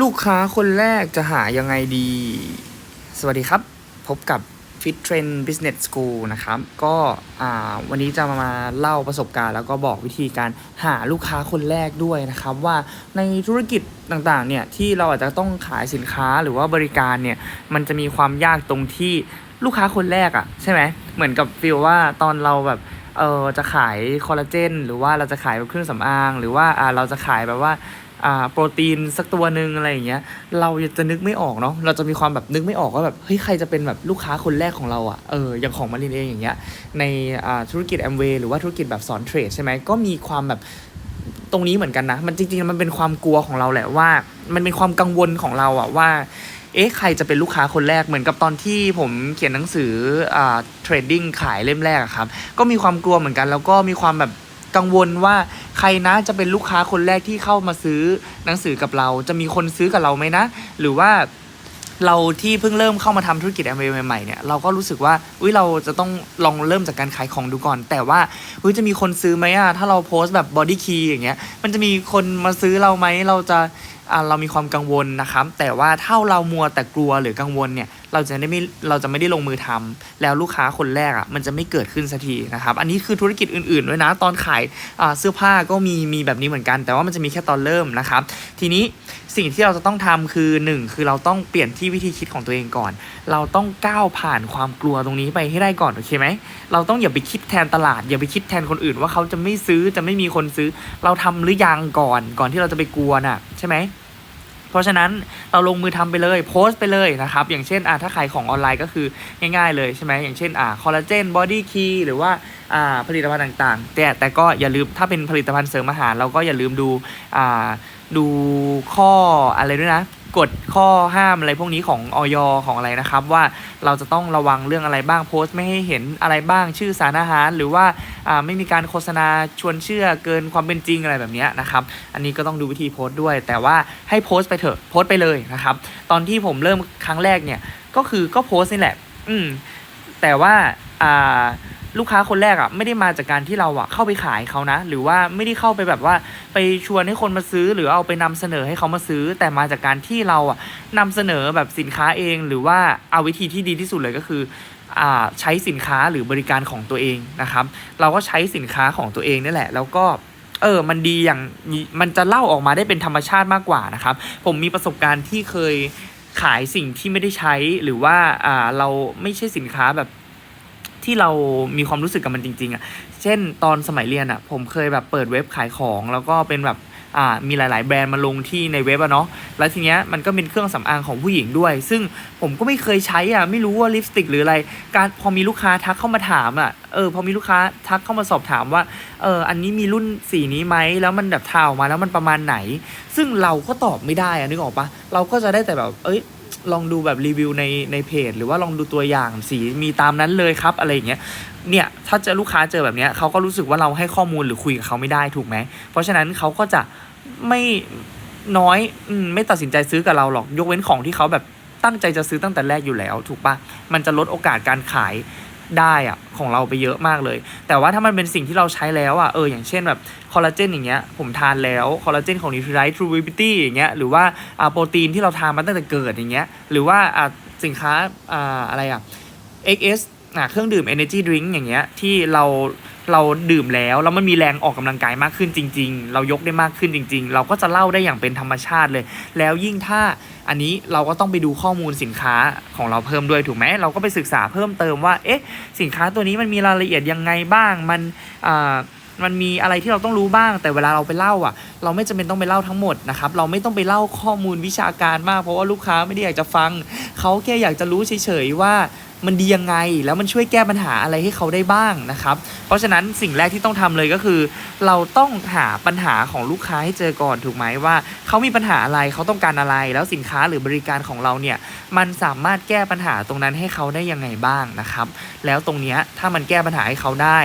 ลูกค้าคนแรกจะหายังไงดี สวัสดีครับ พบกับ Fit Trend Business School นะครับ ก็อ่าวันนี้จะมาเล่าประสบการณ์ แล้วก็บอกวิธีการหาลูกค้าคนแรกด้วยนะครับ ว่าในธุรกิจต่างๆ เนี่ย ที่เราอาจจะต้องขายสินค้าหรือว่าบริการเนี่ย มันจะมีความยากตรงที่ลูกค้าคนแรกอะ่ะ ใช่ไหม เหมือนกับฟีลว่าตอนเราแบบเออจะขายคอลลาเจนหรือว่าเราจะขายเครื่องสำอาง หรือว่าอ่าเราจะขายแบบว่า อ่าโปรตีนสักตัวหนึ่งอะไรอย่างเงี้ยเราจะนึกไม่ออกเนาะเราจะมีความแบบนึกไม่ออกว่าแบบเฮ้ยใครจะเป็นแบบลูกค้าคนแรกของเราอะ่ะเอออย่างของมารินเองอย่างเงี้ยในอ่าธุรกิจแอมเวย์หรือว่าธุรกิจแบบสอนเทรดใช่ไหมก็มีความแบบตรงนี้เหมือนกันนะ มันจริงๆมันเป็นความกลัวของเราแหละว่า มันเป็นความกังวลของเราอะว่า เอ๊ะใครจะเป็นลูกค้าคนแรกเหมือนกับตอนที่ผมเขียนหนังสืออ่าเทรดดิ้งขายเล่มแรกครับ ก็มีความกลัวเหมือนกัน แล้วก็มีความแบบ กังวลว่าใครนะจะเป็นลูกค้าคนแรกที่เข้ามาซื้อหนังสือกับเรา จะมีคนซื้อกับเราไหมนะ หรือว่า เราที่เพิ่งเริ่มเข้ามาทำธุรกิจแอมเวย์ใหม่ๆเนี่ยเราก็รู้สึกว่าอุ้ยเราจะต้องลองเริ่มจากการขายของดูก่อน แต่ว่าอุ้ยจะมีคนซื้อไหมอะถ้าเราโพสต์แบบบอดี้คีย์อย่างเงี้ยมันจะมีคนมาซื้อเราไหมเราจะอ่าเรามีความกังวลนะครับ แต่ว่าถ้าเรามัวแต่กลัวหรือกังวลเนี่ยเราจะได้ไม่เราจะไม่ได้ลงมือทำแล้วลูกค้าคนแรกอะ่ะมันจะไม่เกิดขึ้นสักทีนะครับ อันนี้คือธุรกิจอื่นๆด้วยนะตอนขายอ่าเสื้อผ้าก็มีมีแบบนี้เหมือนกัน แต่ว่ามันจะมีแค่ตอนเริ่มนะครับ ทีนี้ สิ่งที่เราจะต้องทำคือหนึ่งคือเราต้องเปลี่ยนที่วิธีคิดของตัวเองก่อน เราต้องก้าวผ่านความกลัวตรงนี้ไปให้ได้ก่อนโอเคไหมเราต้องอย่าไปคิดแทนตลาด อย่าไปคิดแทนคนอื่นว่าเขาจะไม่ซื้อจะไม่มีคนซื้อ เราทำหรือยังก่อนก่อนที่เราจะไปกลัวน่ะใช่ไหมเพราะฉะนั้นเราลงมือทำไปเลยโพสต์ไปเลยนะครับ อย่างเช่นอ่าถ้าขายของออนไลน์ก็คือง่ายๆเลยใช่ไหมอย่างเช่นอ่าคอลลาเจนบอดี้คีหรือว่าอ่าผลิตภัณฑ์ต่างๆ แต่แต่ก็อย่าลืมถ้าเป็นผลิตภัณฑ์เสริมอาหารเราก็อย่าลืมดูอ่า ดูข้ออะไรด้วยนะกฎข้อห้ามอะไรพวกนี้ของออยของอะไรนะครับ ว่าเราจะต้องระวังเรื่องอะไรบ้างโพสต์ไม่ให้เห็นอะไรบ้างชื่อสารอาหาร หรือว่าไม่มีการโฆษณาชวนเชื่อเกินความเป็นจริงอะไรแบบนี้นะครับ อันนี้ก็ต้องดูวิธีโพสต์ด้วย แต่ว่าให้โพสต์ไปเถอะโพสต์ไปเลยนะครับ ตอนที่ผมเริ่มครั้งแรกเนี่ยก็คือก็โพสต์นี่แหละ อืมแต่ว่าอ่า ลูกค้าคนแรกอะ่ะไม่ได้มาจากการที่เราอะ่ะเข้าไปขายเขานะ หรือว่าไม่ได้เข้าไปแบบว่าไปชวนให้คนมาซื้อ หรือเอาไปนำเสนอให้เขามาซื้อ แต่มาจากการที่เราอะ่ะนำเสนอแบบสินค้าเอง หรือว่าเอาวิธีที่ดีที่สุดเลยก็คืออ่าใช้สินค้าหรือบริการของตัวเองนะครับ เราก็ใช้สินค้าของตัวเองนี่แหละ แล้วก็เออ มันดีอย่างมันจะเล่าออกมาได้เป็นธรรมชาติมากกว่านะครับ ผมมีประสบการณ์ที่เคยขายสิ่งที่ไม่ได้ใช้หรือว่าอ่าเราไม่ใช่สินค้าแบบ ที่เรามีความรู้สึกกับมันจริง ๆอะ่ะเช่นตอนสมัยเรียนอะ่ะ ผมเคยแบบเปิดเว็บขายของ แล้วก็เป็นแบบอ่ามีหลาย ๆ แบรนด์มาลงที่ในเว็บอะเนาะแล้วทีเนี้ยมันก็เป็นเครื่องสำอางของผู้หญิงด้วย ซึ่งผมก็ไม่เคยใช้อะไม่รู้ว่าลิปสติกหรืออะไร การพอมีลูกค้าทักเข้ามาถามอะเออพอมีลูกค้าทักเข้ามาสอบถามว่าเอออันนี้มีรุ่นสีนี้ไหมแล้วมันแบบทาออกมาแล้วมันประมาณไหน ซึ่งเราก็ตอบไม่ได้อะนึกออกปะเราก็จะได้แต่แบบเอ้ย ลองดูแบบรีวิวในในเพจ หรือว่าลองดูตัวอย่างสีมีตามนั้นเลยครับอะไรอย่างเงี้ยเนี่ยถ้าเจอลูกค้าเจอแบบเนี้ยเขาก็รู้สึกว่าเราให้ข้อมูลหรือคุยกับเขาไม่ได้ถูกไหมเพราะฉะนั้นเขาก็จะไม่น้อยอไม่ตัดสินใจซื้อกับเราหรอกยกเว้นของที่เขาแบบตั้งใจจะซื้อตั้งแต่แรกอยู่แล้ว ถูกปะมันจะลดโอกาสการขาย ได้อะของเราไปเยอะมากเลย แต่ว่าถ้ามันเป็นสิ่งที่เราใช้แล้วอะเอออย่างเช่นแบบคอลลาเจนอย่างเงี้ยผมทานแล้วคอลลาเจนของ n u t r i t e True Beauty อย่างเงี้ยหรือว่าอ่าโปรตีนที่เราทานมาตั้งแต่เกิดอย่างเงี้ยหรือว่าอ่าสินค้าอ่าอะไรอะ XS อะเครื่องดื่ม Energy Drink อย่างเงี้ยที่เรา เราดื่มแล้วแล้วมันมีแรงออกกำลังกายมากขึ้นจริง ๆ เรายกได้มากขึ้นจริง ๆ เราก็จะเล่าได้อย่างเป็นธรรมชาติเลย แล้วยิ่งถ้าอันนี้เราก็ต้องไปดูข้อมูลสินค้าของเราเพิ่มด้วยถูกไหมเราก็ไปศึกษาเพิ่มเติมว่าเอ๊ะสินค้าตัวนี้มันมีรายละเอียดยังไงบ้างมันอ่ามันมีอะไรที่เราต้องรู้บ้าง แต่เวลาเราไปเล่าอะ เราไม่จำเป็นต้องไปเล่าทั้งหมดนะครับ เราไม่ต้องไปเล่าข้อมูลวิชาการมาก เพราะว่าลูกค้าไม่ได้อยากจะฟัง เขาแค่อยากจะรู้เฉยๆว่า มันดียังไง แล้วมันช่วยแก้ปัญหาอะไรให้เขาได้บ้างนะครับ เพราะฉะนั้นสิ่งแรกที่ต้องทำเลยก็คือ เราต้องหาปัญหาของลูกค้าให้เจอก่อนถูกไหมว่า เขามีปัญหาอะไรเขาต้องการอะไร แล้วสินค้าหรือบริการของเราเนี่ยมันสามารถแก้ปัญหาตรงนั้นให้เขาได้ยังไงบ้างนะครับ แล้วตรงเนี้ยถ้ามันแก้ปัญหาให้เขาได้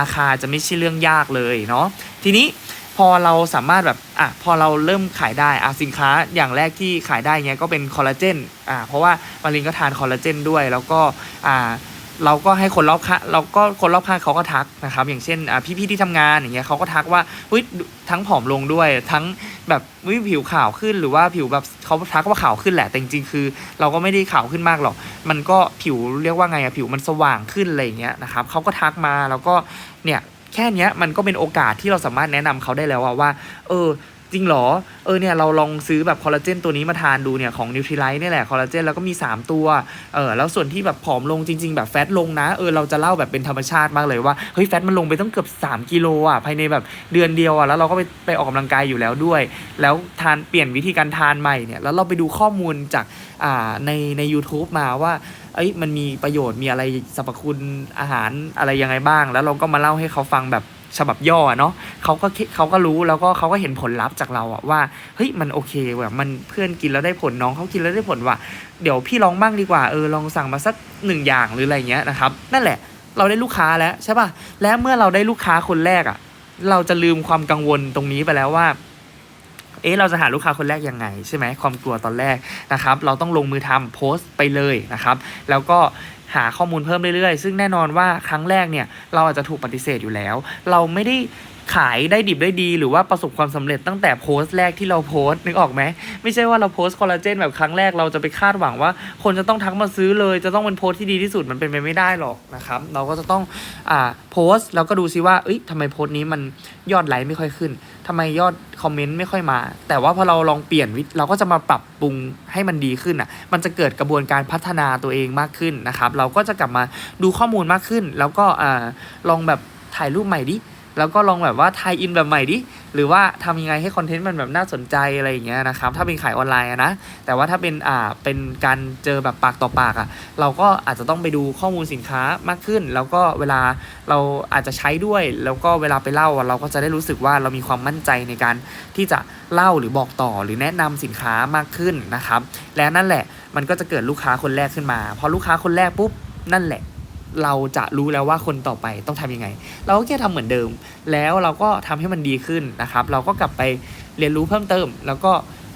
ราคาจะไม่ใช่เรื่องยากเลยเนาะทีนี้ พอเราสามารถแบบอะพอเราเริ่มขายได้อะสินค้าอย่างแรกที่ขายได้เงี้ยก็เป็นคอลลาเจนอะเพราะว่ามารินก็ทานคอลลาเจนด้วย แล้วก็อ่าเราก็ให้คนรอบข้างเราก็คนรอบข้างเขาก็ทักนะครับ อย่างเช่นอ่าพี่ๆที่ทำงานอย่างเงี้ยเขาก็ทักว่าเฮ้ยทั้งผอมลงด้วย ทั้งแบบวิผิวขาวขึ้นหรือว่าผิวแบบเขาทักว่าขาวขึ้นแหละแต่จริงๆคือ เราก็ไม่ได้ขาวขึ้นมากหรอก มันก็ผิวเรียกว่าไงอะผิวมันสว่างขึ้นอะไรอย่างเงี้ยนะครับเขาก็ทักมาแล้วก็เนี่ย แค่นี้มันก็เป็นโอกาสที่เราสามารถแนะนำเขาได้แล้วว่า เออ จริงเหรอ เออเนี่ยเราลองซื้อแบบคอลลาเจนตัวนี้มาทานดูเนี่ยของนิวทรีไลท์นี่แหละคอลลาเจนแล้วก็มี 3 ตัว เออแล้วส่วนที่แบบผอมลงจริง ๆ แบบแฟตลงนะ เออเราจะเล่าแบบเป็นธรรมชาติมากเลยว่า เฮ้ยแฟตมันลงไปต้องเกือบ 3 กิโลอะภายในแบบเดือนเดียวอะแล้วเราก็ไปไปออกกำลังกายอยู่แล้วด้วย แล้วทานเปลี่ยนวิธีการทานใหม่เนี่ยแล้วเราไปดูข้อมูลจากอ่าในใน u t u b e มาว่าเอ้ยมันมีประโยชน์มีอะไรสรรพคุณอาหารอะไรยังไงบ้าง แล้วเราก็มาเล่าให้เขาฟังแบบ ฉบับย่อเนาะเขาก็เขาก็รู้แล้วก็เขาก็เห็นผลลัพธ์จากเราอะว่าเฮ้ยมันโอเคว่ะมันเพื่อนกินแล้วได้ผลน้องเขากินแล้วได้ผลว่ะเดี๋ยวพี่ลองบ้างดีกว่าเออลองสั่งมาสักหนึ่งอย่างหรืออะไรเงี้ยนะครับนั่นแหละเราได้ลูกค้าแล้วใช่ป่ะและเมื่อเราได้ลูกค้าคนแรกอะเราจะลืมความกังวลตรงนี้ไปแล้วว่าเอ๊ะเราจะหาลูกค้าคนแรกยังไงใช่ไหมความกลัวตอนแรกนะครับ เราต้องลงมือทำโพสต์ไปเลยนะครับ แล้วก็ หาข้อมูลเพิ่มเรื่อยๆ ซึ่งแน่นอนว่าครั้งแรกเนี่ยเราอาจจะถูกปฏิเสธอยู่แล้ว เราไม่ได้ ขายได้ดิบได้ดีหรือว่าประสบความสำเร็จตั้งแต่โพสต์แรกที่เราโพสต์นึกออกไหมไม่ใช่ว่าเราโพสต์คอลลาเจนแบบครั้งแรกเราจะไปคาดหวังว่า คนจะต้องทักมาซื้อเลย จะต้องเป็นโพสต์ที่ดีที่สุดมันเป็นไปไม่ได้หรอกนะครับเราก็จะต้องอ่าโพสต์แล้วก็ดูซิว่าเอ้ยทำไมโพสต์นี้มันยอดไลค์ไม่ค่อยขึ้นทำไมยอดคอมเมนต์ไม่ค่อยมา แต่ว่าพอเราลองเปลี่ยนวิเราก็จะมาปรับปรุงให้มันดีขึ้นอะมันจะเกิดกระบวนการพัฒนาตัวเองมากขึ้นนะครับเราก็จะกลับมาดูข้อมูลมากขึ้น แล้วก็อ่าลองแบบถ่ายรูปใหม่ดิ แล้วก็ลองแบบว่าไทยอินแบบใหม่ดิ หรือว่าทำยังไงให้คอนเทนต์มันแบบน่าสนใจอะไรอย่างเงี้ยนะครับ ถ้าเป็นขายออนไลน์นะ แต่ว่าถ้าเป็นอ่าเป็นการเจอแบบปากต่อปากอะเราก็อาจจะต้องไปดูข้อมูลสินค้ามากขึ้น แล้วก็เวลาเราอาจจะใช้ด้วย แล้วก็เวลาไปเล่าอะเราก็จะได้รู้สึกว่าเรามีความมั่นใจในการที่จะเล่าหรือบอกต่อหรือแนะนำสินค้ามากขึ้นนะครับ และนั่นแหละมันก็จะเกิดลูกค้าคนแรกขึ้นมา พอลูกค้าคนแรกปุ๊บนั่นแหละ เราจะรู้แล้วว่าคนต่อไปต้องทำยังไง เราก็แค่ทำเหมือนเดิม แล้วเราก็ทำให้มันดีขึ้นนะครับ เราก็กลับไปเรียนรู้เพิ่มเติม แล้วก็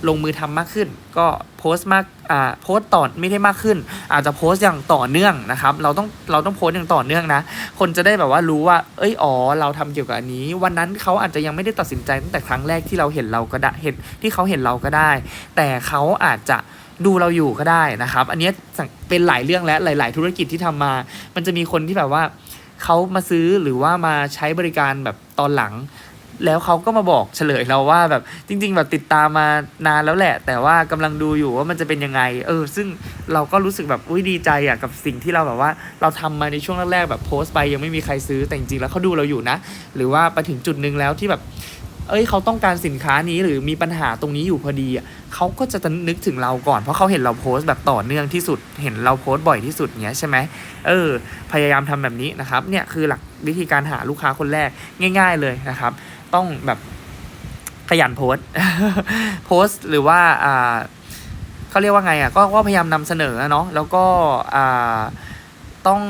ลงมือทำมากขึ้น ก็โพสต์มากอ่าโพสต์ต่อไม่ได้มากขึ้น อาจจะโพสต์อย่างต่อเนื่องนะครับ เราต้องเราต้องโพสต์อย่างต่อเนื่องนะ คนจะได้แบบว่ารู้ว่า เอ้ยอ๋อเราทำเกี่ยวกับอันนี้ วันนั้นเขาอาจจะยังไม่ได้ตัดสินใจตั้งแต่ครั้งแรกที่เราเห็นเราก็ได้เห็นที่เขาเห็นเราก็ได้ แต่เขาอาจจะ ดูเราอยู่ก็ได้นะครับ อันนี้เป็นหลายเรื่องและหลาย ๆ ธุรกิจที่ทำมา มันจะมีคนที่แบบว่าเขามาซื้อหรือว่ามาใช้บริการแบบตอนหลัง แล้วเขาก็มาบอกเฉลยเราว่าแบบจริง ๆ แบบติดตามมานานแล้วแหละ แต่ว่ากำลังดูอยู่ว่ามันจะเป็นยังไง เออ ซึ่งเราก็รู้สึกแบบอุ้ยดีใจอะกับสิ่งที่เราแบบว่า เราทำมาในช่วงแรกๆแบบโพสต์ไปยังไม่มีใครซื้อแต่จริงๆแล้วเขาดูเราอยู่นะ หรือว่าไปถึงจุดหนึ่งแล้วที่แบบ เอ้ยเขาต้องการสินค้านี้หรือมีปัญหาตรงนี้อยู่พอดีอะเขาก็จะนึกถึงเราก่อน เพราะเขาเห็นเราโพสต์แบบต่อเนื่องที่สุด เห็นเราโพสต์บ่อยที่สุดเงี้ยใช่ไหมเออ พยายามทำแบบนี้นะครับ เนี่ยคือหลักวิธีการหาลูกค้าคนแรกง่าย ๆเลยนะครับ ต้องแบบขยันโพสต์โพสต์หรือว่าอ่าเขาเรียกว่าไงอะก็พยายามนำเสนอเนาะแล้วก็อ่าต้อง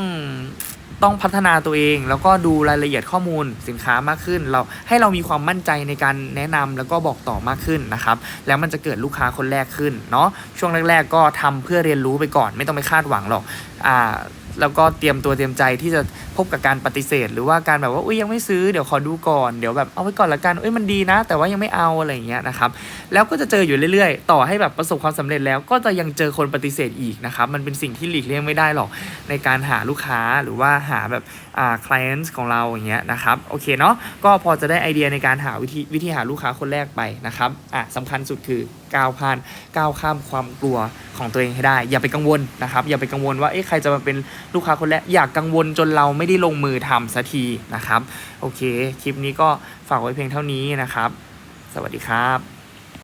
ต้องพัฒนาตัวเอง แล้วก็ดูรายละเอียดข้อมูลสินค้ามากขึ้น เราให้เรามีความมั่นใจในการแนะนำแล้วก็บอกต่อมากขึ้นนะครับแล้วมันจะเกิดลูกค้าคนแรกขึ้นเนาะช่วงแรก ๆ ก็ทำเพื่อเรียนรู้ไปก่อน ไม่ต้องไปคาดหวังหรอกอ่า แล้วก็เตรียมตัวเตรียมใจที่จะพบกับการปฏิเสธ หรือว่าการแบบว่าอุ้ยยังไม่ซื้อเดี๋ยวขอดูก่อนเดี๋ยวแบบเอาไว้ก่อนละกันเอ้ยมันดีนะ แต่ว่ายังไม่เอาอะไรอย่างเงี้ยนะครับแล้วก็จะเจออยู่เรื่อยๆ ต่อให้แบบประสบความสำเร็จแล้ว ก็จะยังเจอคนปฏิเสธอีกนะครับมันเป็นสิ่งที่หลีกเลี่ยงไม่ได้หรอกในการหาลูกค้าหรือว่าหาแบบอ่า clients ของเราอย่างเงี้ยนะครับโอเคเนาะก็พอจะได้ไอเดียในการหาวิธีวิธีหาลูกค้าคนแรกไปนะครับอะสำคัญสุดคือ ก้าวผ่านก้าวข้ามความกลัวของตัวเองให้ได้ อย่าไปกังวลนะครับ อย่าไปกังวลว่าเอ๊ะใครจะมาเป็นลูกค้าคนแรกอยากกังวลจนเราไม่ได้ลงมือทำสักทีนะครับ โอเค คลิปนี้ก็ฝากไว้เพียงเท่านี้นะครับ สวัสดีครับ